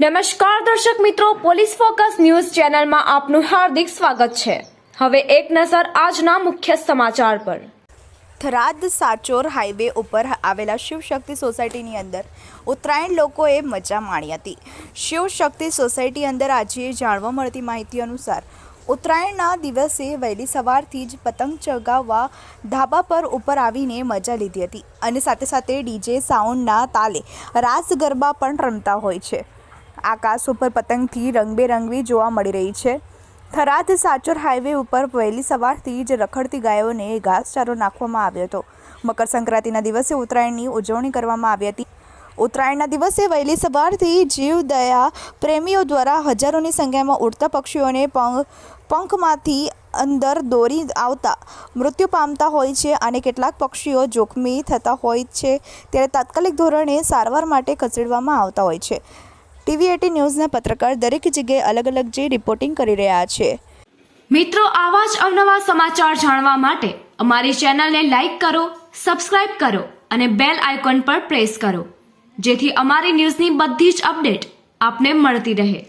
નમસ્કાર દર્શક મિત્રો, પોલીસ ફોકસ ન્યૂઝ ચેનલમાં આપનું હાર્દિક સ્વાગત છે. હવે એક નજર આજના મુખ્ય સમાચાર પર. થરાદ સાચોર હાઈવે ઉપર આવેલા શિવશક્તિ સોસાયટીની અંદર ઉત્તરાયણ લોકોએ મજા માણી હતી. શિવશક્તિ સોસાયટી અંદર આજે જાણવા મળતી માહિતી અનુસાર, ઉત્તરાયણના દિવસે વહેલી સવારથી જ પતંગ ચગાવવા ધાબા પર ઉપર આવીને મજા લીધી હતી અને સાથે સાથે ડીજે સાઉન્ડના તાલે રાસ ગરબા પણ રમતા હોય છે. આકાશ ઉપર પતંગથી રંગબેરંગી જોવા મળી રહી છે. થરાદ સાચોર હાઈવે ઉપર વહેલી સવારથી જ રખડતી ગાયોને ઘાસચારો નાખવામાં આવ્યો હતો. મકર સંક્રાંતિના દિવસે ઉત્તરાયણની ઉજવણી કરવામાં આવી હતી. ઉત્તરાયણના દિવસે વહેલી સવારથી જીવદયા પ્રેમીઓ દ્વારા હજારોની સંખ્યામાં ઉડતા પક્ષીઓને પંખ પંખમાંથી અંદર દોરી આવતા મૃત્યુ પામતા હોય છે અને કેટલાક પક્ષીઓ જોખમી થતા હોય છે. ત્યારે તાત્કાલિક ધોરણે સારવાર માટે ખસેડવામાં આવતા હોય છે. ટીવી એટી ન્યૂઝના પત્રકાર દરેક જગ્યાએ અલગ અલગ જે રિપોર્ટિંગ કરી રહ્યા છે. મિત્રો, આવા જ અવનવા સમાચાર જાણવા માટે અમારી ચેનલને લાઇક કરો, સબસ્ક્રાઇબ કરો અને બેલ આઇકોન પર પ્રેસ કરો, જેથી અમારી ન્યૂઝની બધી જ અપડેટ આપને મળતી રહે.